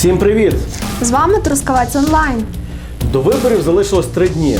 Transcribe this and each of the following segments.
Всім привіт! З вами Трускавець онлайн. До виборів залишилось три дні.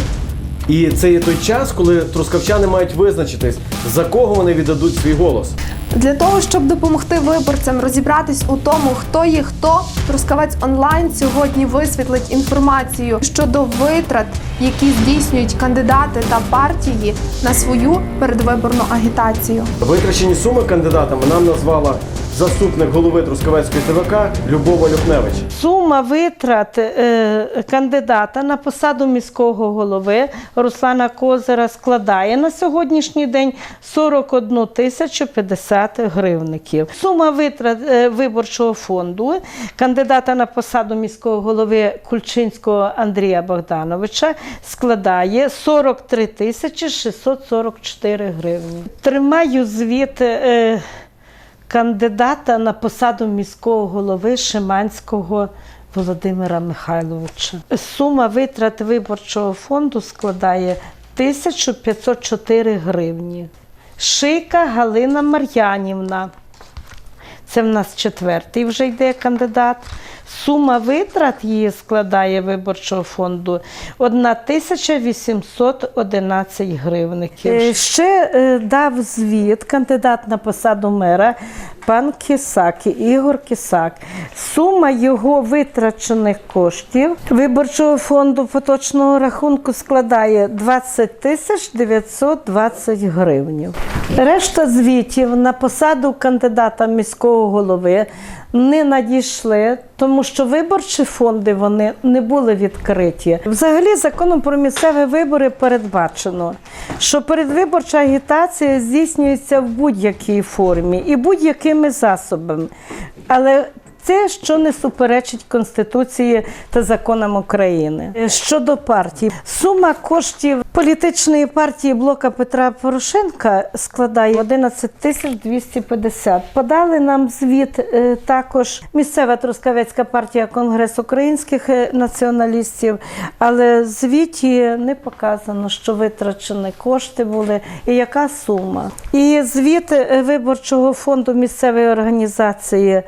І це є той час, коли трускавчани мають визначитись, за кого вони віддадуть свій голос. Для того, щоб допомогти виборцям розібратись у тому, хто є хто, Трускавець онлайн сьогодні висвітлить інформацію щодо витрат, які здійснюють кандидати та партії на свою передвиборну агітацію. Витрачені суми кандидатами нам назвала заступник голови Трускавецької ТВК Любова Люкневич. Сума витрат е, кандидата на посаду міського голови Руслана Козира складає на сьогоднішній день 41 тисячу 50 гривників. Сума витрат е, виборчого фонду кандидата на посаду міського голови Кульчинського Андрія Богдановича складає 43 тисячі 644 гривні. Тримаю звіт. Е, кандидата на посаду міського голови Шиманського Володимира Михайловича. Сума витрат виборчого фонду складає 1504 гривні. Шийка Галина Мар'янівна. Це в нас четвертий вже йде кандидат. Сума витрат її складає виборчого фонду 1811 гривників. Е, Ще е, дав звіт кандидат на посаду мера пан Кисак, Ігор Кисак. Сума його витрачених коштів виборчого фонду поточного рахунку складає 20 тисяч 920 гривень. Решта звітів на посаду кандидата міського голови не надійшли, тому що виборчі фонди вони не були відкриті. Взагалі, законом про місцеві вибори передбачено, що передвиборча агітація здійснюється в будь-якій формі і будь-якими засобами. Але це, що не суперечить Конституції та законам України. Щодо партії, сума коштів політичної партії блока Петра Порошенка складає 11 тисяч 250. Подали нам звіт е, також місцева Трускавецька партія Конгрес українських е, націоналістів, але в звіті не показано, що витрачені кошти були і яка сума. І звіт е, виборчого фонду місцевої організації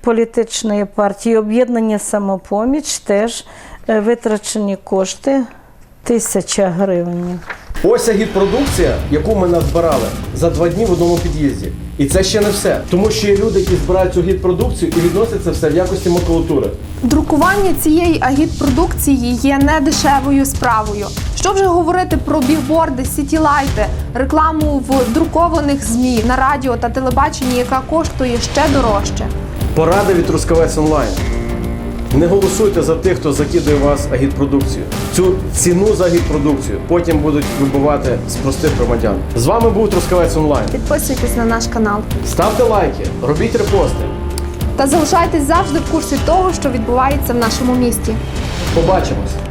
політичної партії об'єднання самопоміч теж е, витрачені кошти тисяча гривень. Ось агітпродукція, яку ми назбирали за два дні в одному під'їзді. І це ще не все. Тому що є люди, які збирають цю агітпродукцію і відносять це все в якості макулатури. Друкування цієї агітпродукції є не дешевою справою. Що вже говорити про білборди, сітілайти, рекламу в друкованих змі на радіо та телебаченні, яка коштує ще дорожче. Порада від Трускавець онлайн. Не голосуйте за тих, хто закидує вас агітпродукцію. Цю ціну за агітпродукцію потім будуть вибивати з простих громадян. З вами був Трускавець онлайн. Підписуйтесь на наш канал Ставте лайки, робіть репости. та залишайтесь завжди в курсі того, що відбувається в нашому місті. Побачимось!